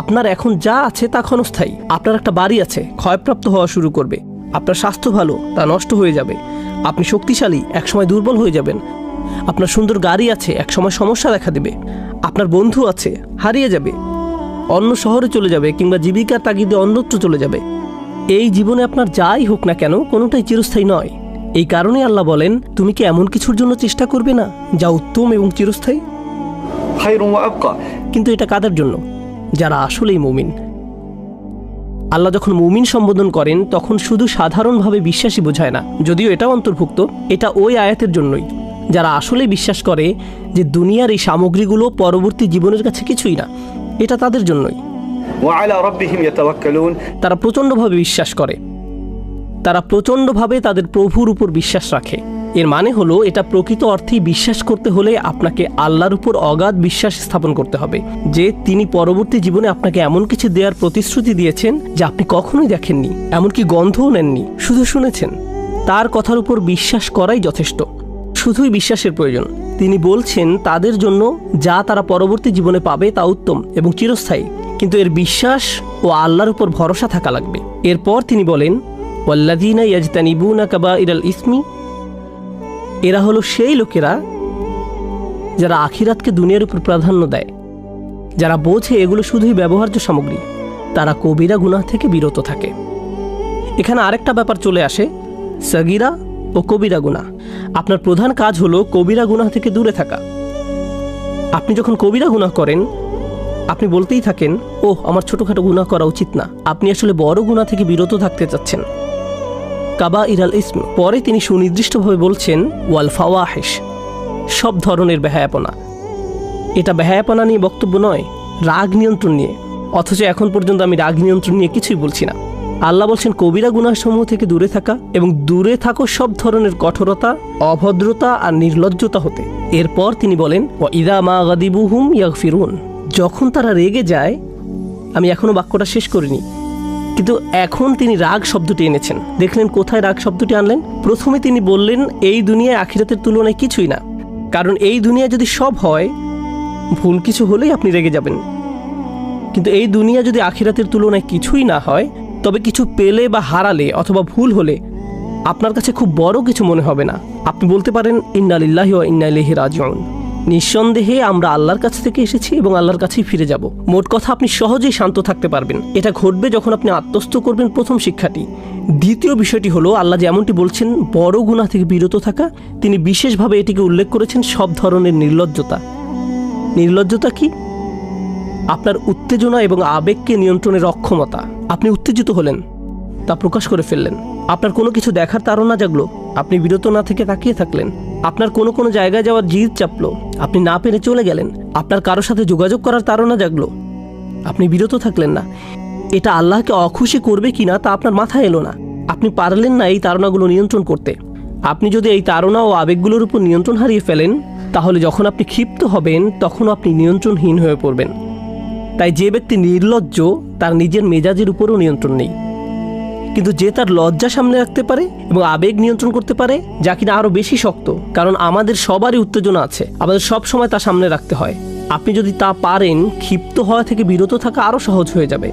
আপনার এখন যা আছে তা ক্ষণস্থায়ী। আপনার একটা বাড়ি আছে ক্ষয়প্রাপ্ত হওয়া শুরু করবে। আপনার স্বাস্থ্য ভালো তা নষ্ট হয়ে যাবে। আপনি শক্তিশালী একসময় দুর্বল হয়ে যাবেন। আপনার সুন্দর গাড়ি আছে একসময় সমস্যা দেখা দেবে। আপনার বন্ধু আছে হারিয়ে যাবে। অন্য শহরে চলে যাবে কিংবা জীবিকার তাগিদে অন্যত্র চলে যাবে। এই জীবনে আপনার যাই হোক না কেন কোনোটাই চিরস্থায়ী নয়। এই কারণে আল্লাহ বলেন তুমি কি এমন কিছুর জন্য চেষ্টা করবে না যা উত্তম এবং চিরস্থায়ী? কিন্তু এটা কাদের জন্য? যারা আসলেই মুমিন। আল্লাহ যখন মুমিন সম্বোধন করেন তখন শুধু সাধারণভাবে বিশ্বাসী বোঝায় না যদিও এটাও অন্তর্ভুক্ত এটা ওই আয়াতের জন্যই। যারা আসলে বিশ্বাস করে যে দুনিয়ার এই সামগ্রীগুলো পরবর্তী জীবনের কাছে কিছুই না এটা তাদের জন্যই। তারা প্রচণ্ডভাবে বিশ্বাস করে। তারা প্রচণ্ডভাবে তাদের প্রভুর উপর বিশ্বাস রাখে। এর মানে হলো এটা প্রকৃত অর্থেই বিশ্বাস করতে হলে আপনাকে আল্লাহর উপর অগাধ বিশ্বাস স্থাপন করতে হবে। যে তিনি পরবর্তী জীবনে আপনাকে এমন কিছু দেওয়ার প্রতিশ্রুতি দিয়েছেন যা আপনি কখনোই দেখেননি, এমনকি গন্ধও নেননি, শুধু শুনেছেন। তার কথার উপর বিশ্বাস করাই যথেষ্ট। শুধুই বিশ্বাসের প্রয়োজন। তিনি বলছেন, তাদের জন্য যা তারা পরবর্তী জীবনে পাবে তা উত্তম এবং চিরস্থায়ী। কিন্তু এর বিশ্বাস ও আল্লাহর উপর ভরসা থাকা লাগবে। এরপর তিনি বলেন ওয়াল্লাদিনা ইয়াজতানিবুনা কাবা ইরাল ইসমি এরা হলো সেই লোকেরা যারা আখিরাতকে দুনিয়ার উপর প্রাধান্য দেয়। যারা বোঝে এগুলো শুধুই ব্যবহার্য সামগ্রী, তারা কবিরা গুনাহ থেকে বিরত থাকে। এখানে আরেকটা ব্যাপার চলে আসে, সগিরা ও কবিরা গুনাহ। আপনার প্রধান কাজ হলো কবিরা গুনাহ থেকে দূরে থাকা। আপনি যখন কবিরা গুনাহ করেন, আপনি বলতেই থাকেন, ওহ, আমার ছোটোখাটো গুনাহ করা উচিত না। আপনি আসলে বড় গুনাহ থেকে বিরত থাকতে চাচ্ছেন। কাবা ইরাল ইসম। পরে তিনি সুনির্দিষ্টভাবে বলছেন, ওয়াল ফাওয়াহেশ। সব ধরনের বেহায়াপনা। এটা বেহায়াপনা নিয়ে বক্তব্য নয়, রাগ নিয়ন্ত্রণ নিয়ে। অথচ এখন পর্যন্ত আমি রাগ নিয়ন্ত্রণ নিয়ে কিছুই বলছি না। আল্লাহ বলছেন, কবিরা গুনাহসমূহ থেকে দূরে থাকা এবং দূরে থাকো সব ধরনের কঠোরতা, অভদ্রতা আর নির্লজ্জতা হতে। এরপর তিনি বলেন ইদা মা গাদিবুহুম ইয়াগ ফিরুন যখন তারা রেগে যায়, আমি এখনও বাক্যটা শেষ করিনি। কিন্তু এখন তিনি রাগ শব্দটি এনেছেন। দেখলেন কোথায় রাগ শব্দটি আনলেন? প্রথমে তিনি বললেন, এই দুনিয়ায় আখিরাতের তুলনায় কিছুই না। কারণ এই দুনিয়া যদি সব হয়, ভুল কিছু হলেই আপনি রেগে যাবেন। কিন্তু এই দুনিয়া যদি আখিরাতের তুলনায় কিছুই না হয়, তবে কিছু পেলে বা হারালে অথবা ভুল হলে আপনার কাছে খুব বড় কিছু মনে হবে না। আপনি বলতে পারেন ইন্নালিল্লাহি ইন্নালিহি রাজিউন। নিঃসন্দেহে আমরা আল্লাহর কাছ থেকে এসেছি এবং আল্লাহর কাছেই ফিরে যাব। মোট কথা আপনি সহজেই শান্ত থাকতে পারবেন। এটা ঘটবে যখন আপনি আত্মস্থ করবেন প্রথম শিক্ষাটি। দ্বিতীয় বিষয়টি হলো, আল্লাহ যেমনটি বলছেন, বড় গুণা থেকে বিরত থাকা। তিনি বিশেষভাবে এটিকে উল্লেখ করেছেন সব ধরনের নির্লজ্জতা। নির্লজ্জতা কি? আপনার উত্তেজনা এবং আবেগকে নিয়ন্ত্রণের অক্ষমতা। আপনি উত্তেজিত হলেন, তা প্রকাশ করে ফেললেন। আপনার কোনো কিছু দেখার তাড়না জাগলো। আপনি বিরত না থেকে তাকিয়ে থাকলেন। আপনার কোনো কোনো জায়গায় যাওয়ার জিদ চাপলো। আপনি না পেরে চলে গেলেন। আপনার কারোর সাথে যোগাযোগ করার তাড়না জাগলো। আপনি বিরত থাকলেন না। এটা আল্লাহকে অখুশি করবে কিনা তা আপনার মাথায় এলো না। আপনি পারলেন না এই তারণাগুলো নিয়ন্ত্রণ করতে। আপনি যদি এই তারণা ও আবেগগুলোর উপর নিয়ন্ত্রণ হারিয়ে ফেলেন, তাহলে যখন আপনি ক্ষিপ্ত হবেন, তখন আপনি নিয়ন্ত্রণহীন হয়ে পড়বেন। তাই যে ব্যক্তি নির্লজ্জ, তার নিজের মেজাজের উপরও নিয়ন্ত্রণ নেই। কিন্তু যে তার লজ্জা সামনে রাখতে পারে এবং আবেগ নিয়ন্ত্রণ করতে পারে, যা কিনা আরও বেশি শক্ত, কারণ আমাদের সবারই উত্তেজনা আছে, আমাদের সব সময় তা সামনে রাখতে হয়। আপনি যদি তা পারেন, ক্ষিপ্ত হওয়া থেকে বিরত থাকা আরও সহজ হয়ে যাবে।